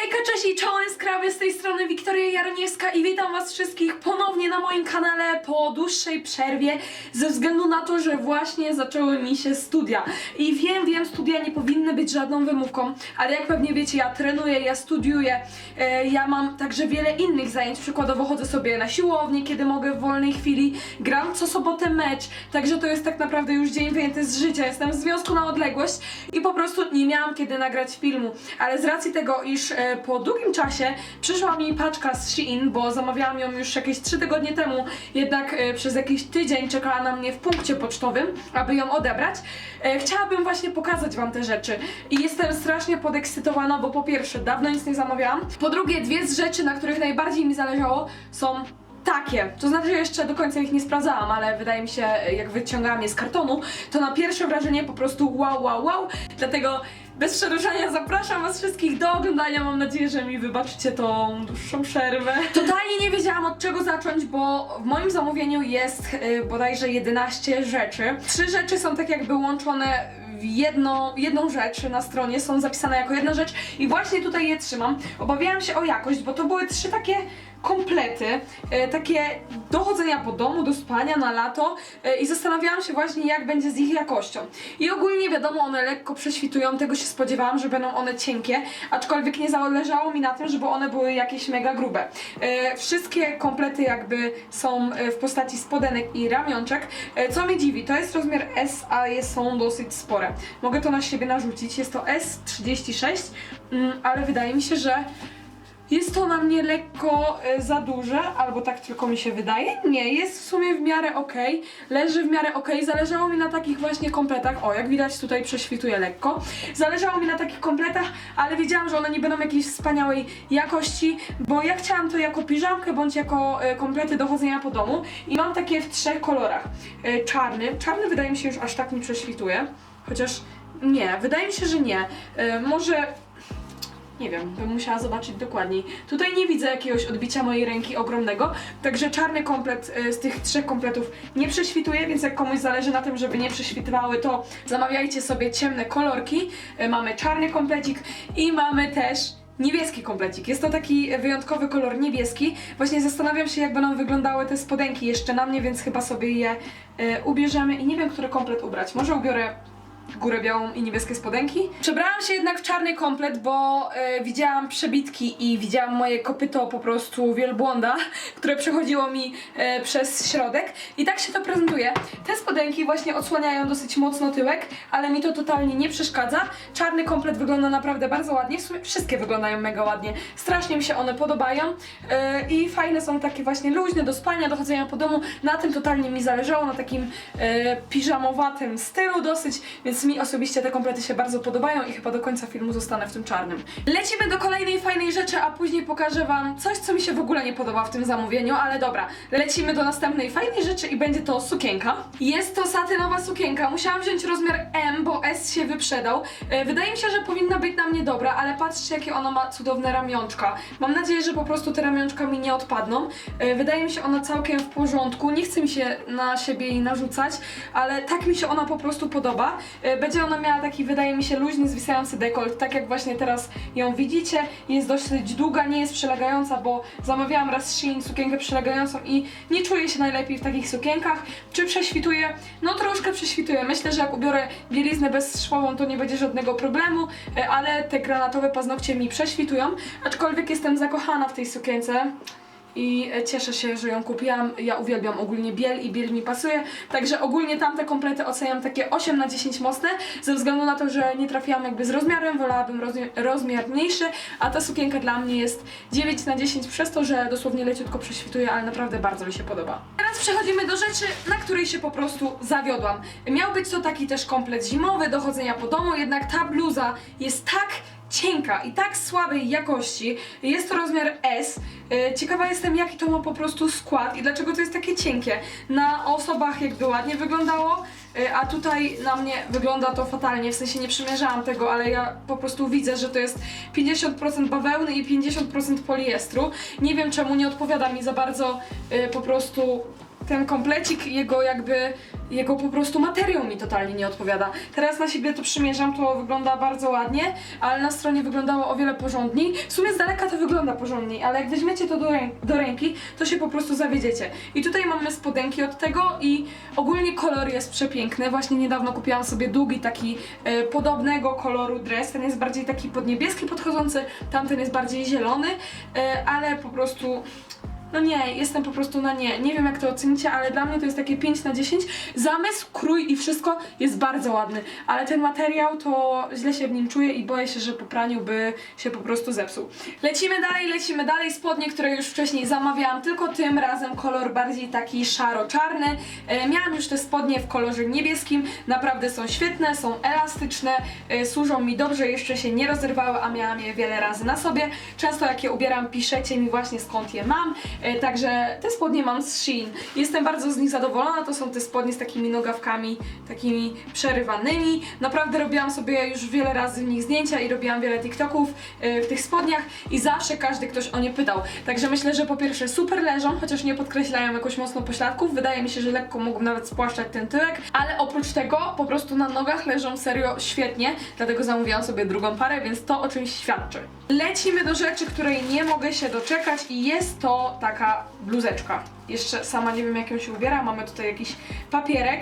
Hejka, cześć i czołem skrawy z tej strony Wiktoria Jaroniewska i witam was wszystkich ponownie na moim kanale po dłuższej przerwie ze względu na to, że właśnie zaczęły mi się studia. I wiem, wiem, studia nie powinny być żadną wymówką, ale jak pewnie wiecie, ja trenuję, ja studiuję, e, ja mam także wiele innych zajęć, przykładowo chodzę sobie na siłownię, kiedy mogę w wolnej chwili, gram co sobotę mecz, także to jest tak naprawdę już dzień wyjęty z życia, jestem w związku na odległość i po prostu nie miałam kiedy nagrać filmu, ale z racji tego, iż e, po długim czasie przyszła mi paczka z Shein, bo zamawiałam ją już jakieś 3 tygodnie temu, jednak e, przez jakiś tydzień czekała na mnie w punkcie pocztowym, aby ją odebrać. E, chciałabym właśnie pokazać wam te rzeczy i jestem strasznie podekscytowana, bo po pierwsze, dawno nic nie zamawiałam, po drugie, dwie z rzeczy, na których najbardziej mi zależało są takie. To znaczy, jeszcze do końca ich nie sprawdzałam, ale wydaje mi się, jak wyciągałam je z kartonu, to na pierwsze wrażenie po prostu wow, wow, wow. Dlatego bez przedłużania zapraszam Was wszystkich do oglądania. Mam nadzieję, że mi wybaczycie tą dłuższą przerwę. Totalnie nie wiedziałam od czego zacząć, bo w moim zamówieniu jest y, bodajże 11 rzeczy. Trzy rzeczy są tak jakby łączone w jedną, jedną rzecz na stronie, są zapisane jako jedna rzecz i właśnie tutaj je trzymam. Obawiałam się o jakość, bo to były trzy takie komplety, e, takie do chodzenia po domu, do spania na lato e, i zastanawiałam się właśnie jak będzie z ich jakością. I ogólnie wiadomo, one lekko prześwitują, tego się spodziewałam, że będą one cienkie, aczkolwiek nie zależało mi na tym, żeby one były jakieś mega grube. E, wszystkie komplety jakby są w postaci spodenek i ramionczek, co mnie dziwi, to jest rozmiar S, a są dosyć spore. Mogę to na siebie narzucić, jest to S36, mm, ale wydaje mi się, że jest to na mnie lekko e, za duże, albo tak tylko mi się wydaje. Nie, jest w sumie w miarę ok, leży w miarę ok. Zależało mi na takich właśnie kompletach. O, jak widać tutaj prześwituje lekko. Zależało mi na takich kompletach, ale wiedziałam, że one nie będą jakiejś wspaniałej jakości, bo ja chciałam to jako piżamkę bądź jako e, komplety do chodzenia po domu i mam takie w trzech kolorach. E, czarny, czarny wydaje mi się już aż tak nie prześwituje, chociaż nie, wydaje mi się, że nie. E, może nie wiem, bym musiała zobaczyć dokładniej. Tutaj nie widzę jakiegoś odbicia mojej ręki ogromnego, także czarny komplet e, z tych trzech kompletów nie prześwituje, więc jak komuś zależy na tym, żeby nie prześwitywały, to zamawiajcie sobie ciemne kolorki. E, Mamy czarny komplecik i mamy też niebieski komplecik. Jest to taki wyjątkowy kolor niebieski. Właśnie zastanawiam się, jak będą wyglądały te spodenki jeszcze na mnie, więc chyba sobie je e, ubierzemy i nie wiem, który komplet ubrać. Może ubiorę górę białą i niebieskie spodenki. Przebrałam się jednak w czarny komplet, bo e, widziałam przebitki i widziałam moje kopyto po prostu wielbłąda, które przechodziło mi e, przez środek i tak się to prezentuje. Te spodenki właśnie odsłaniają dosyć mocno tyłek, ale mi to totalnie nie przeszkadza. Czarny komplet wygląda naprawdę bardzo ładnie, w sumie wszystkie wyglądają mega ładnie. Strasznie mi się one podobają e, i fajne są takie właśnie luźne do spania, do chodzenia po domu. Na tym totalnie mi zależało, na takim piżamowatym stylu dosyć, więc mi osobiście te komplety się bardzo podobają i chyba do końca filmu zostanę w tym czarnym. Lecimy do kolejnej fajnej rzeczy, a później pokażę wam coś, co mi się w ogóle nie podoba w tym zamówieniu, ale dobra. Lecimy do następnej fajnej rzeczy i będzie to sukienka. Jest to satynowa sukienka. Musiałam wziąć rozmiar M, bo S się wyprzedał. E, Wydaje mi się, że powinna być na mnie dobra, ale patrzcie, jakie ona ma cudowne ramionczka. Mam nadzieję, że po prostu te ramionczka mi nie odpadną. E, Wydaje mi się ona całkiem w porządku. Nie chcę mi się na siebie jej narzucać, ale tak mi się ona po prostu podoba. E, Będzie ona miała taki, wydaje mi się, luźny, zwisający dekolt, tak jak właśnie teraz ją widzicie. Jest dosyć długa, nie jest przylegająca, bo zamawiałam raz z Shein sukienkę przylegającą i nie czuję się najlepiej w takich sukienkach. Czy prześwituje? No troszkę prześwituje. Myślę, że jak ubiorę bieliznę bezszwową, to nie będzie żadnego problemu, e, ale te granatowe paznokcie mi prześwitują. Aczkolwiek jestem zakochana w tej sukience i cieszę się, że ją kupiłam. Ja uwielbiam ogólnie biel i biel mi pasuje, także ogólnie tamte komplety oceniam takie 8 na 10 mocne, ze względu na to, że nie trafiłam jakby z rozmiarem, wolałabym rozmi- rozmiar mniejszy, a ta sukienka dla mnie jest 9 na 10 przez to, że dosłownie leciutko prześwituje, ale naprawdę bardzo mi się podoba. Teraz przechodzimy do rzeczy, na której się po prostu zawiodłam. Miał być to taki też komplet zimowy do chodzenia po domu, jednak ta bluza jest tak cienka i tak słabej jakości. Jest to rozmiar S. E, Ciekawa jestem, jaki to ma po prostu skład i dlaczego to jest takie cienkie. Na osobach jakby ładnie wyglądało, e, a tutaj na mnie wygląda to fatalnie. W sensie nie przymierzałam tego, ale ja po prostu widzę, że to jest 50% bawełny i 50% poliestru. Nie wiem czemu nie odpowiada mi za bardzo e, po prostu ten komplecik, jego jakby, jego po prostu materiał mi totalnie nie odpowiada. Teraz na siebie to przymierzam, to wygląda bardzo ładnie, ale na stronie wyglądało o wiele porządniej. W sumie z daleka to wygląda porządniej, ale jak weźmiecie to do, rę do ręki, to się po prostu zawiedziecie. I tutaj mamy spodenki od tego i ogólnie kolor jest przepiękny. Właśnie niedawno kupiłam sobie długi taki e, podobnego koloru dres. Ten jest bardziej taki pod niebieski podchodzący, tamten jest bardziej zielony, e, ale po prostu no nie, jestem po prostu na nie. Nie wiem jak to ocenicie, ale dla mnie to jest takie 5 na 10. Zamysł, krój i wszystko jest bardzo ładny, ale ten materiał to źle się w nim czuję i boję się, że po praniu by się po prostu zepsuł. Lecimy dalej, lecimy dalej. Spodnie, które już wcześniej zamawiałam, tylko tym razem kolor bardziej taki szaro-czarny. E, miałam już te spodnie w kolorze niebieskim. Naprawdę są świetne, są elastyczne, e, służą mi dobrze, jeszcze się nie rozerwały, a miałam je wiele razy na sobie. Często jak je ubieram, piszecie mi właśnie skąd je mam. E, Także te spodnie mam z Shein. Jestem bardzo z nich zadowolona. To są te spodnie z takimi nogawkami, takimi przerywanymi. Naprawdę robiłam sobie już wiele razy w nich zdjęcia i robiłam wiele TikToków e, w tych spodniach i zawsze każdy ktoś o nie pytał. Także myślę, że po pierwsze super leżą, chociaż nie podkreślają jakoś mocno pośladków. Wydaje mi się, że lekko mogą nawet spłaszczać ten tyłek, ale oprócz tego po prostu na nogach leżą serio świetnie, dlatego zamówiłam sobie drugą parę, więc to o czymś świadczy. Lecimy do rzeczy, której nie mogę się doczekać i jest to taka bluzeczka. Jeszcze sama nie wiem jak ją się ubiera, mamy tutaj jakiś papierek.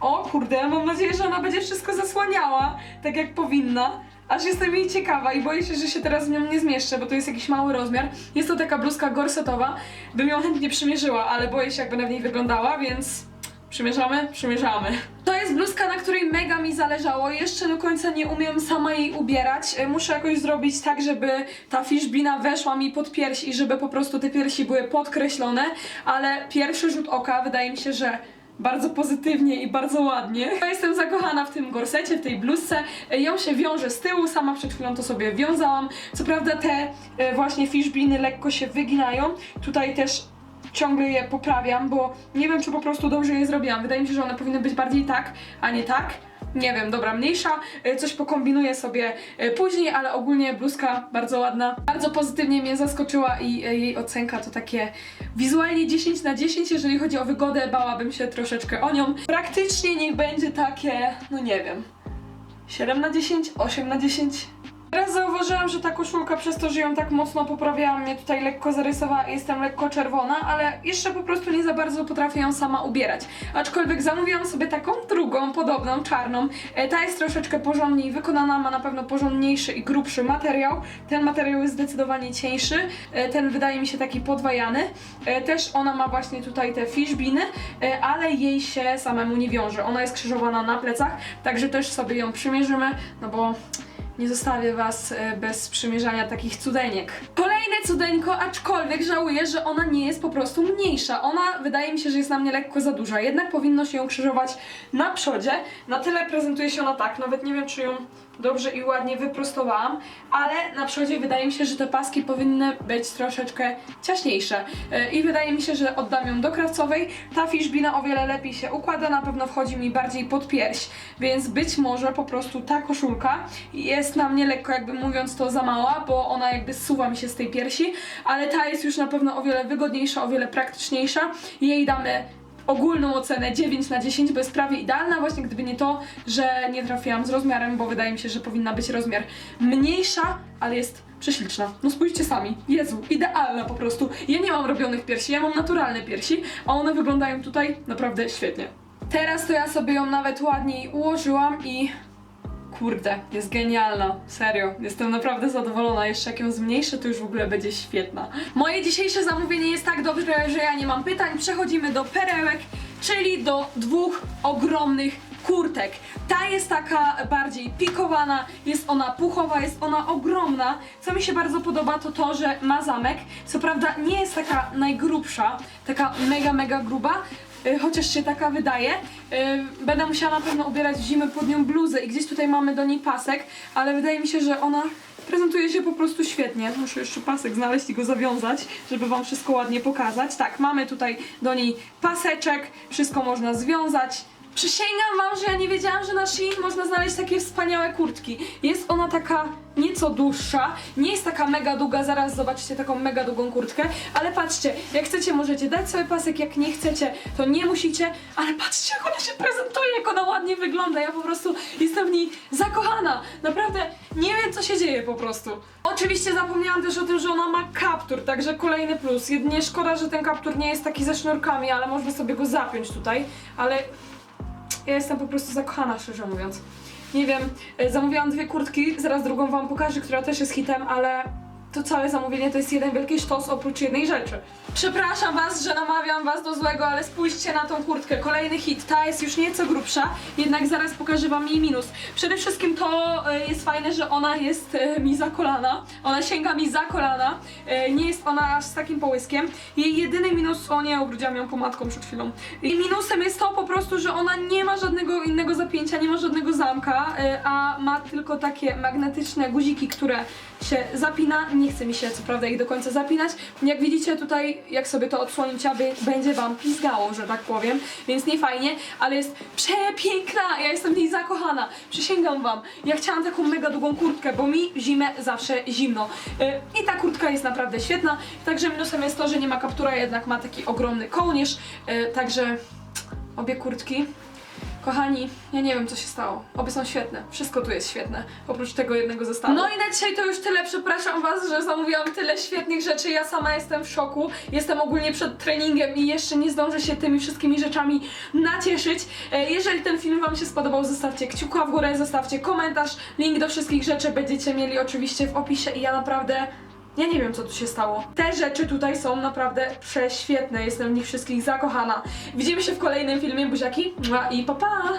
O kurde, mam nadzieję, że ona będzie wszystko zasłaniała, tak jak powinna. Aż jestem jej ciekawa i boję się, że się teraz w nią nie zmieszczę, bo to jest jakiś mały rozmiar. Jest to taka bluzka gorsetowa, bym ją chętnie przymierzyła, ale boję się jak będę w niej wyglądała, więc przymierzamy, przymierzamy. To jest bluzka, na której mega mi zależało. Jeszcze do końca nie umiem sama jej ubierać. E, Muszę jakoś zrobić tak, żeby ta fiszbina weszła mi pod pierś i żeby po prostu te piersi były podkreślone, ale pierwszy rzut oka wydaje mi się, że bardzo pozytywnie i bardzo ładnie. Ja jestem zakochana w tym gorsecie, w tej bluzce. E, Ją się wiąże z tyłu, sama przed chwilą to sobie wiązałam. Co prawda te e, właśnie fiszbiny lekko się wyginają. Tutaj też ciągle je poprawiam, bo nie wiem, czy po prostu dobrze je zrobiłam. Wydaje mi się, że one powinny być bardziej tak, a nie tak. Nie wiem, dobra, mniejsza. E, Coś pokombinuję sobie e, później, ale ogólnie bluzka bardzo ładna. Bardzo pozytywnie mnie zaskoczyła i e, jej ocenka to takie wizualnie 10 na 10. Jeżeli chodzi o wygodę, bałabym się troszeczkę o nią. Praktycznie niech będzie takie, no nie wiem, 7 na 10, 8 na 10. Teraz zauważyłam, że ta koszulka przez to, że ją tak mocno poprawiałam, mnie tutaj lekko zarysowała i jestem lekko czerwona, ale jeszcze po prostu nie za bardzo potrafię ją sama ubierać. Aczkolwiek zamówiłam sobie taką drugą, podobną, czarną. E, Ta jest troszeczkę porządniej wykonana, ma na pewno porządniejszy i grubszy materiał. Ten materiał jest zdecydowanie cieńszy, e, ten wydaje mi się taki podwajany. E, Też ona ma właśnie tutaj te fishbiny, e, ale jej się samemu nie wiąże. Ona jest krzyżowana na plecach, także też sobie ją przymierzymy, no bo nie zostawię was e, bez przymierzania takich cudeniek. Kolejne cudeńko, aczkolwiek żałuję, że ona nie jest po prostu mniejsza. Ona wydaje mi się, że jest na mnie lekko za duża. Jednak powinno się ją krzyżować na przodzie. Na tyle prezentuje się ona tak. Nawet nie wiem, czy ją dobrze i ładnie wyprostowałam, ale na przodzie wydaje mi się, że te paski powinny być troszeczkę ciaśniejsze. E, I wydaje mi się, że oddam ją do krawcowej. Ta fiszbina o wiele lepiej się układa, na pewno wchodzi mi bardziej pod pierś, więc być może po prostu ta koszulka jest na mnie lekko jakby mówiąc to za mała, bo ona jakby zsuwa mi się z tej piersi, ale ta jest już na pewno o wiele wygodniejsza, o wiele praktyczniejsza. Jej damy ogólną ocenę 9 na 10, bo jest prawie idealna, właśnie gdyby nie to, że nie trafiłam z rozmiarem, bo wydaje mi się, że powinna być rozmiar mniejsza, ale jest prześliczna. No spójrzcie sami. Jezu, idealna po prostu. Ja nie mam robionych piersi, ja mam naturalne piersi, a one wyglądają tutaj naprawdę świetnie. Teraz to ja sobie ją nawet ładniej ułożyłam i Kurde, jest genialna, serio. Jestem naprawdę zadowolona. Jeszcze jak ją zmniejszę, to już w ogóle będzie świetna. Moje dzisiejsze zamówienie jest tak dobre, że ja nie mam pytań. Przechodzimy do perełek, czyli do dwóch ogromnych kurtek. Ta jest taka bardziej pikowana, jest ona puchowa, jest ona ogromna. Co mi się bardzo podoba, to to, że ma zamek. Co prawda nie jest taka najgrubsza, taka mega, mega gruba, chociaż się taka wydaje. Y, Będę musiała na pewno ubierać w zimę pod nią bluzę i gdzieś tutaj mamy do niej pasek, ale wydaje mi się, że ona prezentuje się po prostu świetnie. Muszę jeszcze pasek znaleźć i go zawiązać, żeby wam wszystko ładnie pokazać. Tak, mamy tutaj do niej paseczek, wszystko można związać. Przysięgam wam, że ja nie wiedziałam, że na Shein można znaleźć takie wspaniałe kurtki. Jest ona taka nieco dłuższa, nie jest taka mega długa, zaraz zobaczycie taką mega długą kurtkę, ale patrzcie, jak chcecie możecie dać sobie pasek, jak nie chcecie, to nie musicie, ale patrzcie jak ona się prezentuje, jak ona ładnie wygląda, ja po prostu jestem w niej zakochana, naprawdę nie wiem co się dzieje po prostu. Oczywiście zapomniałam też o tym, że ona ma kaptur, także kolejny plus, jedynie szkoda, że ten kaptur nie jest taki ze sznurkami, ale można sobie go zapiąć tutaj, ale ja jestem po prostu zakochana, szczerze mówiąc. Nie wiem, e, zamówiłam dwie kurtki, zaraz drugą wam pokażę, która też jest hitem, ale to całe zamówienie to jest jeden wielki sztos oprócz jednej rzeczy. Przepraszam was, że namawiam was do złego, ale spójrzcie na tą kurtkę. Kolejny hit, ta jest już nieco grubsza, jednak zaraz pokażę wam jej minus. Przede wszystkim to e, jest fajne, że ona jest e, mi za kolana, ona sięga mi za kolana, e, nie jest ona aż z takim połyskiem. Jej jedyny minus, o nie, ubrudziłam ją pomadką przed chwilą. I minusem jest to po prostu, że ona nie ma żadnego innego zapięcia, nie ma żadnego zamka, a ma tylko takie magnetyczne guziki, które się zapina. Nie chce mi się co prawda ich do końca zapinać. Jak widzicie tutaj, jak sobie to odsłonicie, aby będzie wam pizgało, że tak powiem, więc nie fajnie, ale jest przepiękna, ja jestem w niej zakochana. Przysięgam wam, ja chciałam taką mega długą kurtkę, bo mi zimę zawsze zimno. E, I ta kurtka jest naprawdę świetna, także minusem jest to, że nie ma kaptura, jednak ma taki ogromny kołnierz, e, także obie kurtki Kochani, ja nie wiem co się stało. Obie są świetne. Wszystko tu jest świetne. Oprócz tego jednego zestawu. No i na dzisiaj to już tyle. Przepraszam was, że zamówiłam tyle świetnych rzeczy. Ja sama jestem w szoku. Jestem ogólnie przed treningiem i jeszcze nie zdążę się tymi wszystkimi rzeczami nacieszyć. E, Jeżeli ten film wam się spodobał, zostawcie kciuka w górę, zostawcie komentarz. Link do wszystkich rzeczy będziecie mieli oczywiście w opisie i ja naprawdę ja nie wiem, co tu się stało. Te rzeczy tutaj są naprawdę prześwietne. Jestem w nich wszystkich zakochana. Widzimy się w kolejnym filmie. Buziaki Mua i pa pa!